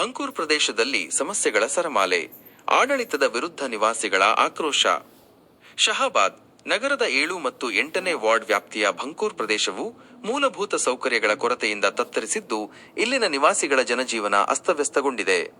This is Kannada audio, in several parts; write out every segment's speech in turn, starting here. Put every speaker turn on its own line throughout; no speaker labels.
ಭಂಕೂರ್ ಪ್ರದೇಶದಲ್ಲಿ ಸಮಸ್ಯೆಗಳ ಸರಮಾಲೆ, ಆಡಳಿತದ ವಿರುದ್ಧ ನಿವಾಸಿಗಳ ಆಕ್ರೋಶ. ಶಹಾಬಾದ್ ನಗರದ ಏಳು ಮತ್ತು ಎಂಟನೇ ವಾರ್ಡ್ ವ್ಯಾಪ್ತಿಯ ಭಂಕೂರ್ ಪ್ರದೇಶವು ಮೂಲಭೂತ ಸೌಕರ್ಯಗಳ ಕೊರತೆಯಿಂದ ತತ್ತರಿಸಿದ್ದು ಇಲ್ಲಿನ ನಿವಾಸಿಗಳ ಜನಜೀವನ ಅಸ್ತವ್ಯಸ್ತಗೊಂಡಿದೆ.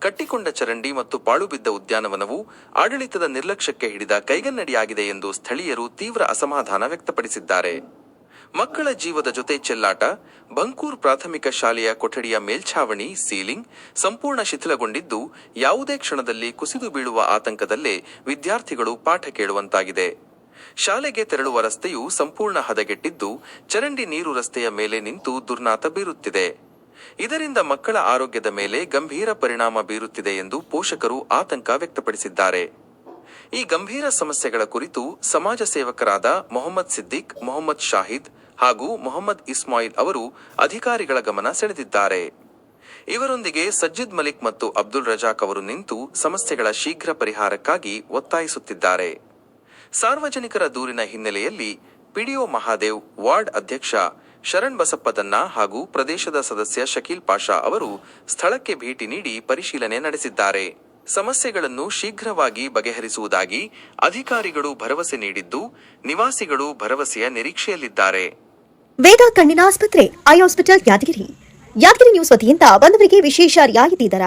ಕಟ್ಟಿಕೊಂಡ ಚರಂಡಿ ಮತ್ತು ಪಾಳು ಬಿದ್ದ ಉದ್ಯಾನವನವು ಆಡಳಿತದ ನಿರ್ಲಕ್ಷ್ಯಕ್ಕೆ ಹಿಡಿದ ಕೈಗನ್ನಡಿಯಾಗಿದೆ ಎಂದು ಸ್ಥಳೀಯರು ತೀವ್ರ ಅಸಮಾಧಾನ ವ್ಯಕ್ತಪಡಿಸಿದ್ದಾರೆ. ಮಕ್ಕಳ ಜೀವದ ಜೊತೆ ಚೆಲ್ಲಾಟ, ಬಂಕೂರ್ ಪ್ರಾಥಮಿಕ ಶಾಲೆಯ ಕೊಠಡಿಯ ಮೇಲ್ಛಾವಣಿ, ಸೀಲಿಂಗ್ ಸಂಪೂರ್ಣ ಶಿಥಿಲಗೊಂಡಿದ್ದು, ಯಾವುದೇ ಕ್ಷಣದಲ್ಲಿ ಕುಸಿದು ಬೀಳುವ ಆತಂಕದಲ್ಲೇ ವಿದ್ಯಾರ್ಥಿಗಳು ಪಾಠ ಕೇಳುವಂತಾಗಿದೆ. ಶಾಲೆಗೆ ತೆರಳುವ ರಸ್ತೆಯು ಸಂಪೂರ್ಣ ಹದಗೆಟ್ಟಿದ್ದು, ಚರಂಡಿ ನೀರು ರಸ್ತೆಯ ಮೇಲೆ ನಿಂತು ದುರ್ನಾತ ಬೀರುತ್ತಿದೆ. ಇದರಿಂದ ಮಕ್ಕಳ ಆರೋಗ್ಯದ ಮೇಲೆ ಗಂಭೀರ ಪರಿಣಾಮ ಬೀರುತ್ತಿದೆ ಎಂದು ಪೋಷಕರು ಆತಂಕ ವ್ಯಕ್ತಪಡಿಸಿದ್ದಾರೆ. ಈ ಗಂಭೀರ ಸಮಸ್ಯೆಗಳ ಕುರಿತು ಸಮಾಜ ಸೇವಕರಾದ ಮೊಹಮ್ಮದ್ ಸಿದ್ದಿಕ್, ಮೊಹಮ್ಮದ್ ಶಾಹಿದ್ ಹಾಗೂ ಮೊಹಮ್ಮದ್ ಇಸ್ಮಾಯಿಲ್ ಅವರು ಅಧಿಕಾರಿಗಳ ಗಮನ ಸೆಳೆದಿದ್ದಾರೆ. ಇವರೊಂದಿಗೆ ಸಜ್ಜಿದ್ ಮಲಿಕ್ ಮತ್ತು ಅಬ್ದುಲ್ ರಜಾಕ್ ಅವರು ನಿಂತು ಸಮಸ್ಯೆಗಳ ಶೀಘ್ರ ಪರಿಹಾರಕ್ಕಾಗಿ ಒತ್ತಾಯಿಸುತ್ತಿದ್ದಾರೆ. ಸಾರ್ವಜನಿಕರ ದೂರಿನ ಹಿನ್ನೆಲೆಯಲ್ಲಿ ಪಿಡಿಒ ಮಹಾದೇವ್ ವಾರ್ಡ್ ಅಧ್ಯಕ್ಷ ಶರಣ್ ಬಸಪ್ಪದನ್ನ ಹಾಗೂ ಪ್ರದೇಶದ ಸದಸ್ಯ ಶಕೀಲ್ ಪಾಷಾ ಅವರು ಸ್ಥಳಕ್ಕೆ ಭೇಟಿ ನೀಡಿ ಪರಿಶೀಲನೆ ನಡೆಸಿದ್ದಾರೆ. ಸಮಸ್ಯೆಗಳನ್ನು ಶೀಘ್ರವಾಗಿ ಬಗೆಹರಿಸುವುದಾಗಿ ಅಧಿಕಾರಿಗಳು ಭರವಸೆ ನೀಡಿದ್ದು, ನಿವಾಸಿಗಳು ಭರವಸೆಯ ನಿರೀಕ್ಷೆಯಲ್ಲಿದ್ದಾರೆ.
ವೇದ ಕಣ್ಣಿನ ಆಸ್ಪತ್ರೆ, eye hospital Yadgiri. Yadgiri news ವತಿಯಿಂದ ಬಂದವರಿಗೆ ವಿಶೇಷ ರಿಯಾಯಿತಿ ದರ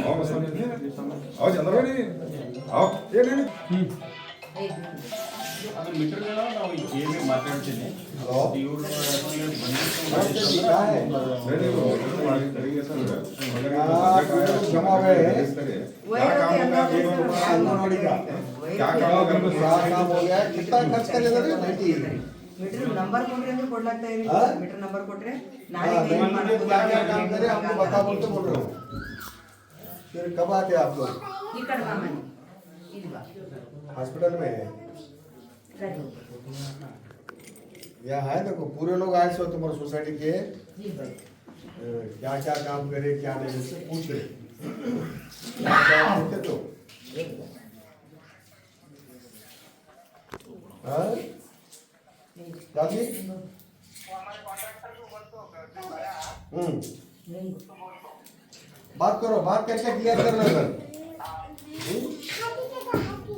आओ बस आओ चंद्र भाई आओ ये नहीं
ಅದು ಮೆಟೀರಿಯಲ್ ನಾವು ಈ ಗೇಮ್ ಮಾತಾಡ್ತೀನಿ
ಹಲೋ
ಇವ್ರು
जमा हुए हैं क्या काम होगा आंगनवाड़ी का क्या काम होगा क्या काम हो गया कितना खर्च करेगा रे बेटी
ಮೀಟರ್ ನಂಬರ್ ಕೊಟ್ರೆ ಅಂದ್ರೆ ಕೊಡ್ಲಾಗ್ತಾ ಇರಿ
ಹಾ?
ಮೀಟರ್ ನಂಬರ್ ಕೊಟ್ರೆ
हाँ,
ನಾಳೆ
तो मैंने क्या क्या काम करे हमको बता बोलते बोल रहे हो फिर कब आते आप लोग
ಈ ಕಡೆ ಬಾ ಮನೆ ಇಲ್ಲಿ ಬಾ
हॉस्पिटल में
ರಜು
यहाँ है देखो पूरे लोग आए सो तुम्हारे सोसाइटी के
जी भाई
क्या क्या काम करे क्या नहीं से पूछ रहे क्या क्या पूछते तो
एक बार
हाँ? क्या जी हम्म। बात करो बात करके क्लियर कर लो सर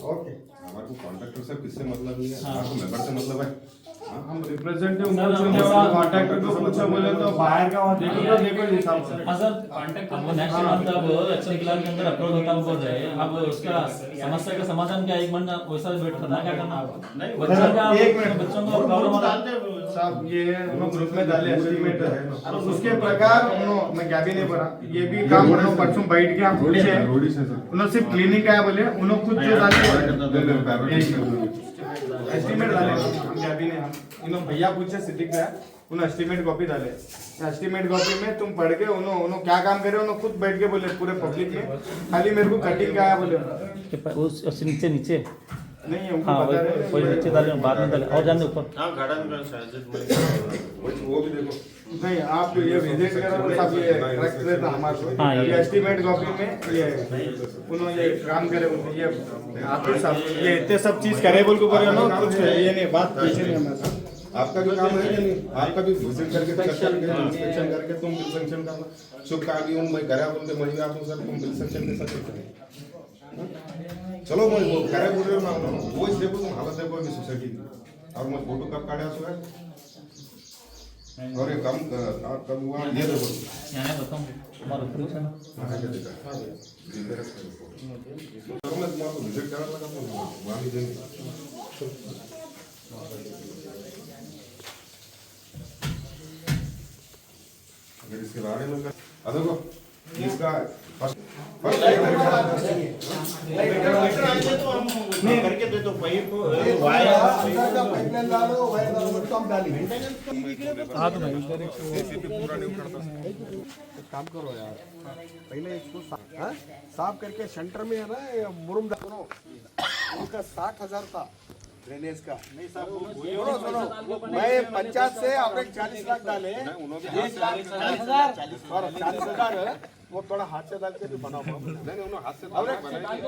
ओके
हमारे को कॉन्ट्रैक्टर से किससे मतलब नहीं है? हमारे को मेंबर से मतलब है।
हम रिप्रेजेंटेटिव पूछेंगे और कॉन्ट्रैक्टर को पूछो बोले तो बाहर का वहाँ देखो तो देखो इस हिसाब से
हाँ सर कांटेक्ट हमको नेक्स्ट मंथ अब एक्शन प्लान के अंदर अप्रोच होता हमको रहे अब उसका समस्या का समाधान क्या एक महीना वैसा वेट करना क्या करना
नहीं
बच्चों का
एक मिनट
बच्चों का प्रॉब्लम
साहब ये हम ग्रुप में डाले एस्टीमेट है उसके प्रकार उन्होंने मैं क्या भी नहीं बोला ये भी काम उन्होंने परसों बैठ के हम पूछे
रोडी से सर
उन्होंने सिर्फ़ क्लिनिक आया बोले उन्होंने खुद जो डाले एस्टीमेट डाले। हम हम भैया पूछे, सिद्दीक भैया एस्टीमेट कॉपी डाले। एस्टिमेट कॉपी में तुम पढ़ के उन्होंने उन्होंने क्या काम करे उन्होंने खुद बैठ के बोले, पूरे पब्लिक में। खाली मेरे को कटिंग का आया बोले
उस नीचे नीचे।
नहीं है
हाँ
बता रहे
वही नीचे डाले बाद में डाले। और जाने ऊपर।
हाँ गार्डन का शायद
वो भी देखो।
नहीं आप ये विज़िट करो तो सब ये रख देता हमारे
हाँ, ये-
ये एस्टीमेट कॉपी में ये उन्होंने ये काम करे उन्होंने ये आप सब ये इतने सब चीज़ करे बोल को बोले ना कुछ ये नहीं बात पीछे नहीं हमारा
आपका भी काम है नहीं आपका भी विज़िट करके चेक करके इंस्पेक्शन करके तुम बिल सेंक्शन शुभ का भी हूँ मैं करा बोलते मैं आप सर तुम बिल सेंक्शन कैसा करते चलो मैं वो खरे बोल रहे ना तो वो इस देखो तुम हालत देखो मैं सोसाइटी की। और मैं फ़ोटो कब काटे आसो है? और ये कम ना कम हुआ? ये देखो।
यहाँ बताऊँ तुम्हारा प्रूफ
है ना? हाँ ये देखा। हाँ मेरा फ़ोटो तो मैं तुम्हारा रिजेक्ट करा लगा तो वहाँ भी देंगे अगर इसके बारे में अदर को इसका
काम करो यार पहले इसको साफ़? करके सेंटर में है ना ये मुरुम डालो उनका साठ हज़ार था ड्रेनेज का नहीं सुनो सुनो मैं पंचायत से आपने चालीस लाख डाले चालीस हज़ार चालीस हज़ार वो थोड़ा हाथ से डाल के भी बना हुआ। नहीं नहीं उन्होंने हाथ से डाल के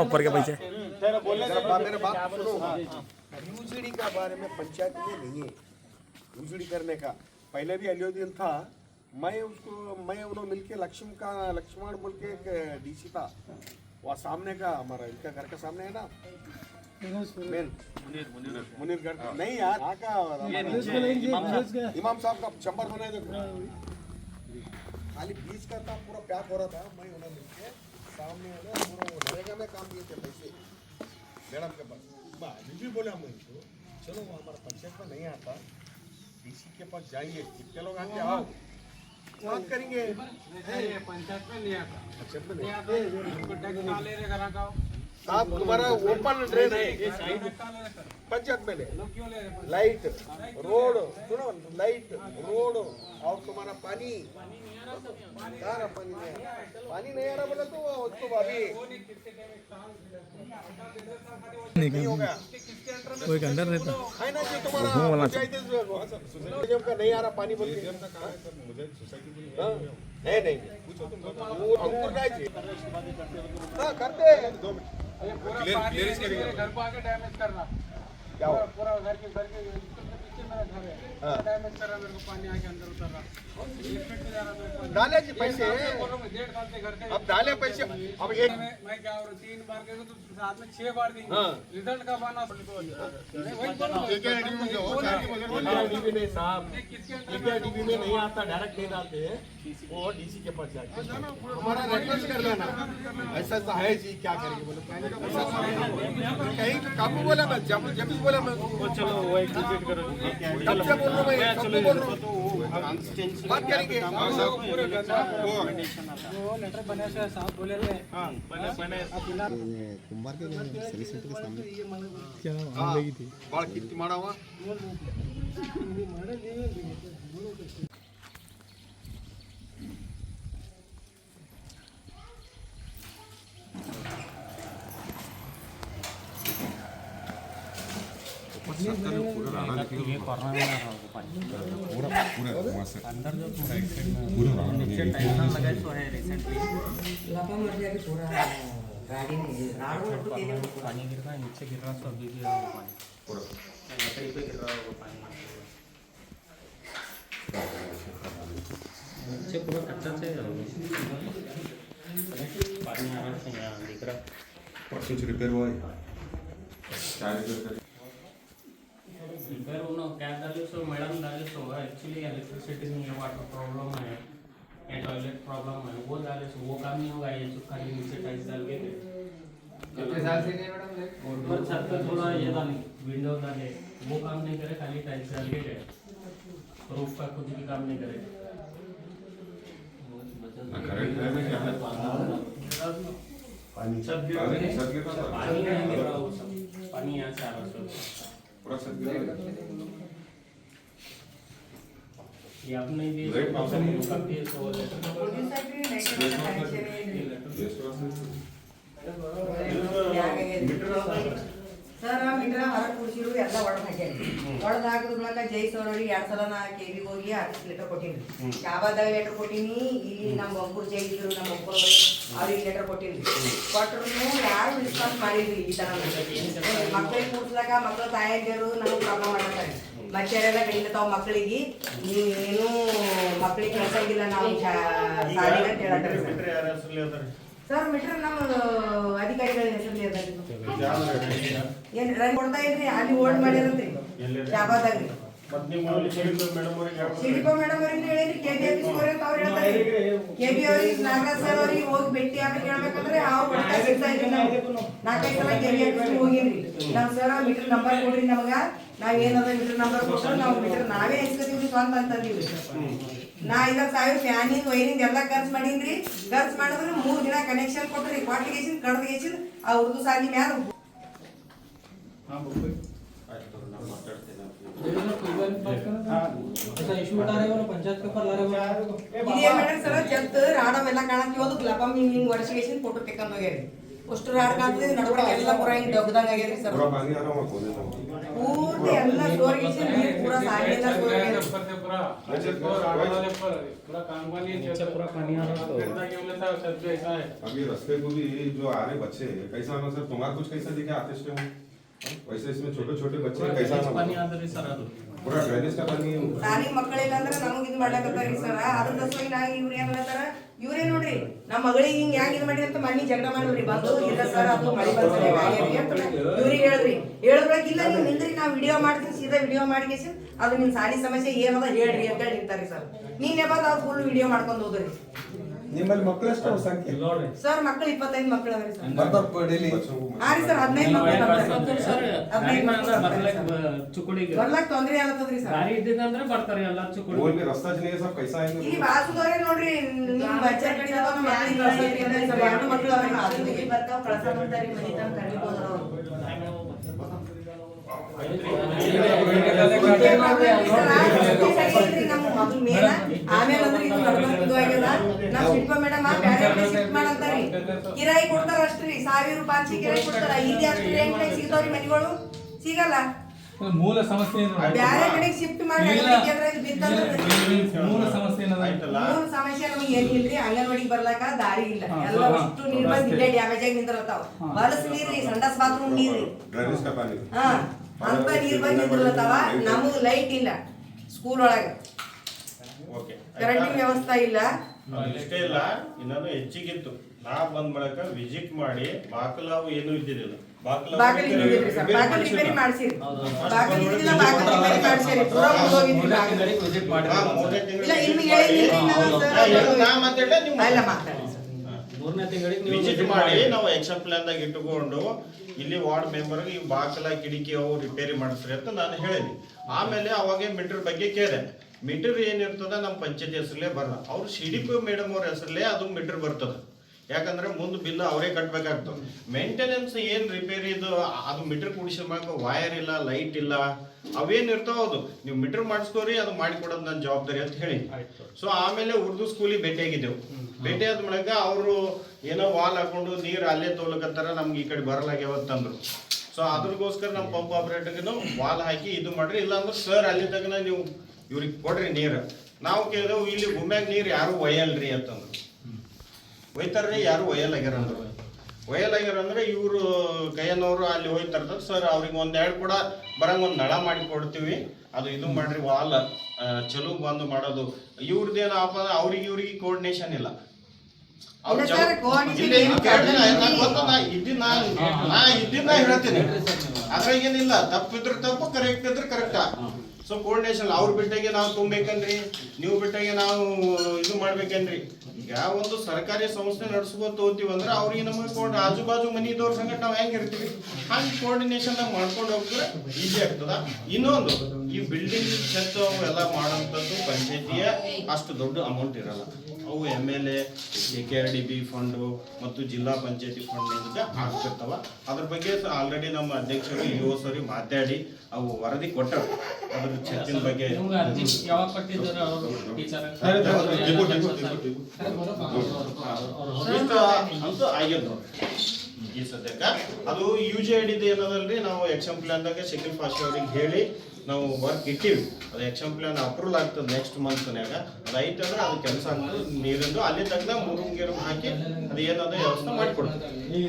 ऊपर के पैसे तेरा बोलने
मेरा बात सुनो। यूजीडी का बारे में पंचायत में नहीं है। यूजीडी करने का। पहले भी अलियोदीन था। मैं उसको मैं उन्होंने मिलके लक्ष्मण का लक्ष्मण बोल के एक डीसी था। वहाँ सामने का हमारा इनका घर के सामने है ना? मेन। मुनीर घर नहीं यार इमाम साहब। का चंबर बनाए देखो। खाली बीच का था पूरा पैक हो रहा था मैं उन्हें मिलके सामने है पूरा वो नरेगा में काम किए थे पैसे। मैडम के पास। अभी भी बोला मैं इनको चलो वो हमारा पंचायत में नहीं आता डीसी के पास जाइए कितने लोग आके आओ बात करेंगे।
पंचायत में नहीं आता।
पंचायत में नहीं
उनको
साहब तुम्हारा ओपन ड्रेन है पंचायत में ले। लाइट रोड सुनो लाइट रोड और तुम्हारा पानी। क्या पानी नहीं आ रहा? पानी नहीं आ रहा बोला तो उसको अभी नहीं होगा।
कोई अंदर रहता
है। ना जो तुम्हारा का नहीं आ रहा पानी बोल? नहीं नहीं। अंकुर करते दो मिनट
घर को आके डैमेज करना। पूरा घर के घर के मेरा घर है डैमेज कर रहा मेरे को पानी आके अंदर उतर रहा एक मिनट में जा रहा मेरे को
डाले जी पैसे।
बोल रहा डेढ़ साल से घर के
अब डाले पैसे। अब एक
मैं मैं क्या हो तीन बार के तो साथ में छह बार देंगे।
हाँ।
रिज़ल्ट कब आना नहीं, वही बोल रहा हूँ।
डीबी में साहब डीबी में नहीं आता डायरेक्ट नहीं डालते हैं वो डीसी के पास जाके। हमारा रिक्वेस्ट कर देना। ऐसा ऐसा है जी क्या करेंगे बोले ऐसा ऐसा कहीं काबू बोला मैं जब जब भी बोला मैं
चलो वो एक विज़िट करो।
कब से बोल रहा हूँ मैं सबको बोल रहा हूँ बात करेंगे
वो लेटर बने से साहब बोले ले बने बने
कुंभार के सर्विस
सेंटर के सामने
क्या हम
लगी थी बाल कितनी मारा हुआ
Thank you.
शक्कर जो पूरा राड़ा दिखेगा ये कॉर्नर में रहा होगा पानी पूरा पूरा वहाँ से अंदर जो पूरा एक साइड में पूरा राड़ा नीचे टाइम लगा सो है।
रिसेंटली लापा मर गया कि पूरा गाड़ी नहीं राड़ को तो तेरे
पानी गिर रहा है नीचे गिर रहा सब गिर रहा है पानी पूरा लकड़ी पे गिर रहा होगा पानी नीचे पूरा कच्चा से पानी आ रहा है यहाँ दिख रहा
परसों रिपेयर हुआ है चार रिपेयर
डाले सो मैडम डाले सो एक्चुअली इलेक्ट्रिसिटी नहीं है वाटर प्रॉब्लम है या टॉयलेट प्रॉब्लम है वो डाले सो वो काम नहीं होगा ये जो खाली नीचे टाइल्स डाल के दे कितने साल से नहीं मैडम और दो छत पे थोड़ा ये डाले विंडो डाले वो काम नहीं करे खाली टाइल्स डाल के गए रूफ का खुद भी काम नहीं करे
करंट है क्या है
पानी सब गिर
पानी सब गिर था।
पानी यहाँ से आ रहा है
ये आपने भी
लेट पास नहीं
होगा
पे
सो लेटर
प्रोड्यूसर भी लेटर लेटर
मीटर आता है।
ಸರ್ ಮಿಟ್ರ ಹೊರ ಕುಡಿಸಿರು ಎಲ್ಲ ಒಳಗೆ ಹಾಕ್ಯಾರಿ. ಒಳಗೆ ಹಾಕಿದ್ಮೇಲೆ ಜೈ ಸರ್ ಅವ್ರಿಗೆ ಎರಡು ಸಲ ನಾ ಕೆ ವಿಗೆ ಹೋಗಿ ಹತ್ತು ಲೆಟರ್ ಕೊಟ್ಟಿನಿ. ಯಾವಾದಾಗ ಲೆಟರ್ ಕೊಟ್ಟೀನಿ? ಇಲ್ಲಿ ನಮ್ಮ ಒಬ್ಬರು ಜೈ ಇದ್ರು ನಮ್ಮ ಒಬ್ಬರು ಅವ್ರಿಗೆ ಲೆಟರ್ ಕೊಟ್ಟಿನಿ. ಕೊಟ್ಟರು ಯಾರು ರೆಸ್ಪಾನ್ಸ್ ಮಾಡಿದ್ರಿ ಈ ಥರ ಮಕ್ಕಳಿಗೆ ಕೂಡ್ಸ್ಲಾಕ ಮಕ್ಕಳ ತಾಯಿಯರು ನಮಗೆ ಪ್ರಾಬ್ಲಮ್ ಮಾಡ್ತಾರೆ ಮತ್ತೆ ಯಾರೆಲ್ಲ ಕಡಿಮೆ ತಾವು ಮಕ್ಕಳಿಗೆ ನೀವೇನು ಮಕ್ಕಳಿಗೆ ಕಳ್ಸಂಗಿಲ್ಲ ನಾವು ಶಾ- ಶಾಲೆಗೆ ಅಂತ ಹೇಳತ್ತಾರೆ. ಸರ್. ಸರ್ ಮಿಟ್ರ್ ನಮ್ಮ ಅಧಿಕಾರಿಗಳ ಹೆಸರಲ್ಲಿ ಅದ ಏನ್ ರನ್ ಕೊಡ್ತಾ ಇದ್ರಿ? ಅಲ್ಲಿ ಓಲ್ಡ್ ಮಾಡ್ಯಾರಂತ್ರಿ ಶಾಬಾದಾಗ್ರಿ ಮೇಡಮ್ ಅವ್ರಿಗೆ ಹೇಳಿದ್ರಿ ಕೆ ಬಿ ಆಫೀಸ್ ಅಂತ ಅವ್ರು ಹೇಳ್ತಾರೆ. ಕೆ ಬಿ ಅವ್ರಿಗೆ ನಾಗರಾಜ್ ಸರ್ ಅವ್ರಿಗೆ ಹೋಗಿ ಭೇಟಿ ಆಗ್ಬೇಕು ಹೇಳ್ಬೇಕಂದ್ರೆ ಅವ್ರು ಕೊಡ್ತಾ ಸಿಗ್ತಾ ಇದ್ರಿ ನಾವು. ನಾಲ್ಕೈದು ಸಲ ಕೆ ಬಿ ಆಫೀಸ್ ಹೋಗಿನ್ರಿ ನಮ್ ಸರ್ ಮೀಟರ್ ನಂಬರ್ ಕೊಡ್ರಿ ನಮಗ. ಮೀಟರ್ ನಂಬರ್ ಕೊಟ್ರೆ ನಾವು ಮೀಟರ್ ನಾವೇ ಇಸ್ಕೊತೀವ್ರಿ ಸ್ವಂತ ಅಂತಂದಿವ್ರಿ ನಾ ಇಲ್ಲ ಸಾವಿರ ಫ್ಯಾನಿಂಗ್ ವೈರಿಂಗ್ ಎಲ್ಲ ಖರ್ಚು ಮಾಡೀನ್ರಿ ಖರ್ಚು ಮಾಡಿದ್ರೆ ಮೂರು ದಿನ ಕನೆಕ್ಷನ್ ಕೊಟ್ರಿ ಕಡ್ದಗೇಷನ್ ಆ ಉರ್ದು ಸಾಲಿ ಮ್ಯಾಲ ಇದೇ ಮೇಡಮ್ ಸರ ಜತ್ ರಾಡಮ್ ಎಲ್ಲ ಕಾಣಕ್ಕೆ ಹೋದ್ ಗ್ಲಪಮ್ ಹಿಂಗ್ ಹಿಂಗ್ ವರ್ಷಗೇಷನ್ ಫೋಟೋ ತೆಕೊಂಡ್ ಹೋಗ್ಯಾರಿ ಅಷ್ಟು ರಾಡ್ ಕಾಣ್ತದೆ ನಡುವಳಿಗೆ ಎಲ್ಲ ಪೂರ ಹಿಂಗ್ ಡಗ್ದಂಗ್ ಆಗ್ಯಾರಿ ಸರ್
पूरा पानी आ रहा होगा खोदे तो
ಪೂರ್ತಿ ಎಲ್ಲ ಸ್ಟೋರ್ಗೇಷನ್ ನೀರ್ ಪೂರ ಸಾಲಿಂದ ಸ್ಟೋರ್ ಆಗ್ಯಾರಿ
अभी रास्ते को भी जो आ रहे बच्चे कैसा आना सर तुम्हारा कुछ कैसा दिखे आते स्टे वैसे इसमें छोटे छोटे बच्चे कैसा आना पूरा ड्रेनेज का पानी
ಸಾಲಿಗೆ ಮಕ್ಕಳಿಲ್ಲ ಅಂದ್ರೆ ನಮಗ್ ಇದು ಮಾಡ್ಲಕತ್ತಾರಿ ಸರ್ ಅದ್ರ ದಸವಾಗಿ ನಾ ಇವ್ರು ಏನ್ ಹೇಳ್ತಾರ ಇವ್ರೇ ನೋಡ್ರಿ ನಮ್ಮ ಮಗಳಿಗೆ ಹಿಂಗ್ ಹೆಂಗ್ ಇದು ಮಾಡಿ ಅಂತ ಮಣ್ಣಿ ಜಗಳ ಮಾಡಿದ್ರಿ ಬಂದು ಇಲ್ಲ ಸರ್ ಅದು ಮಳೆ ಬಂದ್ರೆ ಇವ್ರಿಗೆ ಹೇಳ್ರಿ ಹೇಳ್ಬೇಕು ಇಲ್ಲ ನೀವು ನಿಂದ್ರಿ ನಾ ವಿಡಿಯೋ ಮಾಡ್ತೀನಿ ಸೀದಾ ವಿಡಿಯೋ ಮಾಡಿ ಅದು ನಿಮ್ ಸಾಲಿ ಸಮಸ್ಯೆ ಏನದ ಹೇಳ್ರಿ ಅಂತ ಹೇಳಿ ನಿಂತಾರಿ ಸರ್ ನಿನ್ನೆ ಬಂದು ಅವ್ರು ಫುಲ್ ವಿಡಿಯೋ ಮಾಡ್ಕೊಂಡು ಹೋದ್ರಿ
ನಿಮ್ಮಲ್ಲಿ ಮಕ್ಕಳಷ್ಟು ಸಂಖ್ಯೆ. ನೋಡ್ರಿ.
ಸರ್ ಮಕ್ಕಳು ಇಪ್ಪತ್ತೈದು ಮಕ್ಕಳು ಅವ್ರಿ ಸರ್ ಆರಿ ಸರ್ ಹದಿನೈದು ಮಕ್ಕಳು
ಬರ್ತಾರೆ.
ಸರ್ ತೊಂದ್ರೆ ಆಗತ್ತದ್ರಿ ಸರ್
ಗಾಡಿ ಇದ್ದಿದ್ದಂದ್ರೆ ಬರ್ತಾರೆ ಎಲ್ಲ ಚುಕುಡಿ
ಹೋಗಿ ರಸ್ತಾ ಜನಿಗೆ ಸರ್ ಪೈಸಾ
ಆಯ್ತು
ಈ
ಬಾಸುದವ್ರೆ ನೋಡ್ರಿ ನಿಮ್ಮ ಬಜೆಟ್ ಕಡೆ ಅದನ್ನ ಮಾಡಿ ಸರ್ ಎರಡು ಮಕ್ಕಳು ಅವ್ರಿ ಬರ್ತಾವ ಕಳ್ಸಾ ಬಂದಾರಿ ಮನಿ ತನಕ ಕರಿಬೋದು ಅವರು. ಕಿರಾಯಿ ಕೊಡ್ತಾರ ಅಷ್ಟ್ರಿ ಸಾವಿರ ರೂಪಾಯಿ ಕಿರಾಯಿ ಕೊಡ್ತಾರ. ಇಲ್ಲಿ ಅಷ್ಟು ರೇಂಟ್ ಸಿಗ್ತಾವ್ರಿ ಮನೆಗಳು? ಸಿಗಲ್ಲ?
ಮೂಲ ಸಮಸ್ಯೆ
ಬೇರೆ ಕಡೆಗೆ ಶಿಫ್ಟ್ ಮಾಡಿ
ಮೂಲ ಸಮಸ್ಯೆ
ಮೂಲ ಸಮಸ್ಯೆ ನಮಗೆ ಏನಿಲ್ರಿ ಅಂಗನವಾಡಿಗೆ ಬರ್ಲಾಕ ದಾರಿ ಇಲ್ಲ. ಎಲ್ಲ ಅಷ್ಟು ನೀರ್ ಬಂದ್ ಇಲ್ಲೇ ಡ್ಯಾಮೇಜ್ ಆಗಿ ನಿಂದಿರ್ತಾವ ಬಲಸ್ ನೀರ್ರಿ ಸಂಡಸ್ ಬಾತ್ರೂಮ್ ನೀರ್ರಿ ಹಾ. ಅಂತ ನೀರ್ ಬಂದ್ ನಿಂದಿರ್ತಾವ ನಮಗ್ ಲೈಟ್ ಇಲ್ಲ. ಸ್ಕೂಲ್ ಒಳಗೆ. ಕರೆಂಟಿನ ವ್ಯವಸ್ಥೆ ಇಲ್ಲ.
ಇಷ್ಟೇ ಇಲ್ಲ. ಇನ್ನೊಂದು ಹೆಚ್ಚಿಗಿತ್ತು. ನಾ ಬಂದ್ ಮಾಡಕ ವಿಸಿಟ್ ಮಾಡಿ ಬಾಕಲಾವು ಏನು ಇದ್ದಿರಲಿಲ್ಲ
ಇದ್ದಿದ್ರಿ ಸರ್. ರಿಪೇರಿ ಮಾಡ್ಸಿರಿ ಬಾಗಿಲು ಇದ್ದಿಲ್ಲ ಬಾಗಿಲು ರಿಪೇರಿ ಮಾಡ್ಸಿರಿ ಪೂರ ಮುಗ್ದೋಗಿದ್ರಿ ಬಾಗಿಲು. ಇಲ್ಲ ಇಲ್ಲಿ ಹೇಳಿದ್ರಿ
ನಾ ಮಾತಾಡ್ಲೆ ನೀವು
ಇಲ್ಲ ಮಾತಾಡಿ ಸರ್.
ಮೂರನೇ ತಿಂಗಳಿಗೆ ನೀವು
ವಿಸಿಟ್ ಮಾಡಿ ನಾವು ಎಕ್ಷನ್ ಪ್ಲಾನ್ ದಾಗ ಇಟ್ಟುಕೊಂಡು ಇಲ್ಲಿ ವಾರ್ಡ್ ಮೆಂಬರ್ ಈ ಬಾಕಲ ಕಿಟಕಿ ಅವು ರಿಪೇರಿ ಮಾಡಿಸ್ರಿ ಅಂತ ನಾನು ಹೇಳಿನಿ ಆಮೇಲೆ ಅವಾಗೆ ಮೀಟರ್ ಬಗ್ಗೆ ಕೇಳಿದೆ. ಮೀಟರ್ ಏನಿರ್ತದ ನಮ್ಮ ಪಂಚಾಯತ್ ಹೆಸರಲ್ಲೇ ಬರಲ್ಲ ಅವ್ರು ಸಿ ಡಿ ಪಿ ಮೇಡಮ್ ಅವ್ರ ಹೆಸರಲ್ಲೇ ಅದು ಮೀಟರ್ ಬರ್ತದ. ಯಾಕಂದ್ರೆ ಮುಂದೆ ಬಿಲ್ ಅವರೇ ಕಟ್ಬೇಕಾಗ್ತದೆ ಮೇಂಟೆನೆನ್ಸ್ ಏನ್ ರಿಪೇರಿ ಇದು? ಅದು ಮೀಟರ್ ಕುಡಿಸಿದ ವೈರ್ ಇಲ್ಲ ಲೈಟ್ ಇಲ್ಲ ಅವೇನ್ ಇರ್ತಾವ ಅದು? ನೀವು ಮೀಟರ್ ಮಾಡಿಸ್ಕೋರಿ ಅದು ಮಾಡಿಕೊಡೋದು ನನ್ನ ಜವಾಬ್ದಾರಿ ಅಂತ ಹೇಳಿ. ಸೊ ಆಮೇಲೆ ಉರ್ದು ಸ್ಕೂಲಿಗೆ ಭೇಟಿಯಾಗಿದ್ದೆವು. ಭೇಟಿ ಆದ ಬಳಿಕ ಅವರು ಏನೋ ವಾಲ್ ಹಾಕೊಂಡು ನೀರು ಅಲ್ಲೇ ತೋಲಕತ್ತಾರ ನಮ್ಗೆ ಈ ಕಡೆ ಬರಲಾಗ್ಯಾವ ಅಂತಂದ್ರು. ಸೊ ಅದ್ರಗೋಸ್ಕರ ನಮ್ಮ ಪಂಪ್ ಆಪರೇಟರ್ಗೂ ವಾಲ್ ಹಾಕಿ ಇದು ಮಾಡ್ರಿ ಇಲ್ಲಾಂದ್ರೆ ಸರ್ ಅಲ್ಲಿ ತಗನ ನೀವು ಇವ್ರಿಗೆ ಕೊಡ್ರಿ ನೀರು. ನಾವು ಕೇಳಿದೆವು ಇಲ್ಲಿ ಗುಮ್ಯಾಗ ನೀರು ಯಾರು ಒಯ್ಯಲ್ರಿ ಅಂತಂದ್ರು. ಒಯ್ತಾರ್ರಿ ಯಾರು ಒಯ್ಯಲಾಗ್ಯಾರ ಅಂದ್ರು. ಒಯ್ಯಲಾಗ್ಯಾರ ಅಂದ್ರೆ ಇವರು ಗಯ್ಯನವ್ರು ಅಲ್ಲಿ ಹೋಯ್ತಾರ ಸರ್ ಅವ್ರಿಗೆ ಒಂದೆರಡು ಎರಡು ಕೂಡ ಬರಂಗ ಒಂದ್ ನಳ ಮಾಡಿ ಕೊಡ್ತೀವಿ. ಅದು ಇದು ಮಾಡ್ರಿ ವಾಲ್ ಚಲೋ ಬಂದು ಮಾಡೋದು. ಇವ್ರದ್ದೇನಪ್ಪ ಅಂದ್ರೆ ಅವ್ರಿಗೆ ಇವ್ರಿಗೆ ಕೋರ್ಡಿನೇಷನ್ ಇಲ್ಲ. ನಾ ಹೇಳ್ತೀನಿ. ಅದ್ರಾಗ ಏನಿಲ್ಲ ತಪ್ಪಿದ್ರೆ ತಪ್ಪು ಕರೆಕ್ಟ್ ಇದ್ರೆ ಕರೆಕ್ಟಾ ಸೊ ಕೋರ್ಡಿನೇಷನ್ ಅವ್ರ ಬಿಟ್ಟಾಗೆ ನಾವು ತುಂಬೇಕನ್ರಿ ನೀವು ಬಿಟ್ಟಾಗೆ ನಾವು ಇದು ಮಾಡ್ಬೇಕನ್ರಿ? ಈಗ ಒಂದು ಸರ್ಕಾರಿ ಸಂಸ್ಥೆ ನಡ್ಸ್ಕೊತ ಹೋಗ್ತೀವಿ ಅಂದ್ರೆ ಅವ್ರಿಗೆ ನಮಗೆ ಕೋಡ್ ಆಜು ಬಾಜು ಮನಿದವ್ರ ಸಂಗಟ ನಾವು ಹೆಂಗೆ ಇರ್ತೀವಿ? ಹಂಗೆ ಕೋರ್ಡಿನೇಷನ್ ಮಾಡ್ಕೊಂಡು ಹೋಗ್ತಾರೆ ಈಸಿ ಆಗ್ತದ. ಇನ್ನೊಂದು, ಈ ಬಿಲ್ಡಿಂಗ್ ಅವು ಎಲ್ಲ ಮಾಡೋಂಥದ್ದು ಪಂಚಾಯತಿಯ ಅಷ್ಟು ದೊಡ್ಡ ಅಮೌಂಟ್ ಇರಲ್ಲ. ಅವು M L A K R D B fund ಮತ್ತು ಜಿಲ್ಲಾ ಪಂಚಾಯತಿ ಫಂಡ್ ಆಗ್ತಿರ್ತಾವ. ಅದ್ರ ಬಗ್ಗೆ ಆಲ್ರೆಡಿ ನಮ್ಮ ಅಧ್ಯಕ್ಷರು ಯು ಸರಿ ಮಾತಾಡಿ ಅವು ವರದಿ ಕೊಟ್ಟರು. ಅದ್ರ ಚರ್ಚಿನ ಬಗ್ಗೆ ಅಂತೂ ಆಗ್ಯದ ಈ ಸದ್ಯಕ್ಕ ಅದು ಯು ಜಿ ಐ ಡಿದು ಏನದಲ್ರಿ? ನಾವು ಎಕ್ಸಾಂಪಲ್ ಅಂದಾಗ ಶಕೀಲ್ ಫಾಸ್ಟ್ ಅವ್ರಿಗೆ ಹೇಳಿ ನಾವು ವರ್ಕ್ ಇಟ್ಟಿವಿ. ಅದು ಎಕ್ಸಾಂಪಲ್ ಪ್ಲಾನ್ ಅಪ್ರೂವಲ್ ಆಗ್ತದೆ ನೆಕ್ಸ್ಟ್ ಮಂತ್ನ್ಯಾಗ ಅದು ಐತೆ ಅಂದ್ರೆ ಅದು ಕೆಲಸ ಅಂತ ನೀರಿಂದು ಅಲ್ಲಿ ತಗ್ದ ಮೂರು ಗೀರು ಹಾಕಿ ಅದು ಏನದ ವ್ಯವಸ್ಥೆ ಮಾಡಿಕೊಡ್ತೀವಿ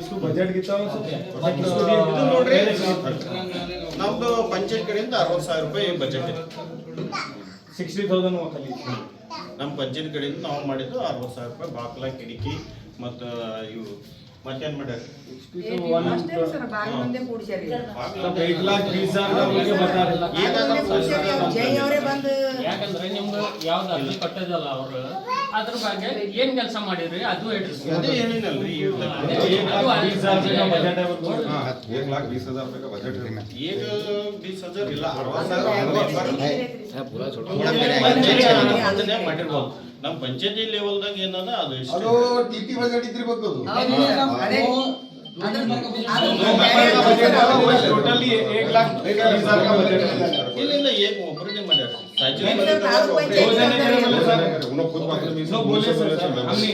ನೋಡ್ರಿ. ನಮ್ದು ಪಂಚಾಯತ್ ಕಡೆಯಿಂದ ಅರವತ್ತು ಸಾವಿರ ರೂಪಾಯಿ ಬಜೆಟ್ ಇದೆ.
ಸಿಕ್ಸ್ಟಿ ತೌಸಂಡ್
ನಮ್ಮ ಪಂಚಾಯತ್ ಕಡೆಯಿಂದ ನಾವು ಮಾಡಿದ್ದು ಅರವತ್ತು ಸಾವಿರ ರೂಪಾಯಿ ಬಾಕ್ಲ ಕಿಟಕಿ ಮತ್ತು ಇವು ಮತ್ತೇನ್ ಮಾಡ್ಯಾರ?
ಯಾಕಂದ್ರೆ ನಿಮ್ಗೆ ಯಾವ್ದು ಅರ್ಜಿ ಕಟ್ಟದಲ್ಲ ಅವ್ರು? ಅದ್ರ ಬಗ್ಗೆ ಏನ್ ಕೆಲಸ ಮಾಡಿದ್ರಿ ಅದು ಹೇಳ್ರಿ
ಅದೇ ಹೇಳಿನಲ್ರಿ ಇವ್ರದ್ದು.
एक लाख बीस हजार रुपये का बजट है वो
हाँ एक लाख बीस हजार रुपये का बजट है
ಈಗ ಬೀಸ್ ಹಜಾರ್ ಇಲ್ಲ ಅರವತ್ತು ಸಾವಿರ ಮಾಡಿರ್ಬೋದು ನಮ್ಮ ಪಂಚಾಯತಿ ಲೆವೆಲ್ದಾಗ ಏನದ ಅದು ಇಷ್ಟ
ಅದು ಟಿ ಪಿ ಬಜೆಟ್ ಇದ್ದಿರ್ಬೇಕು ಅದು
ಅದೇ
टोटली एक लाख बीस हजार का बजट है
ಇಲ್ಲ ಇಲ್ಲ ಏಕ್
बोले सर हमने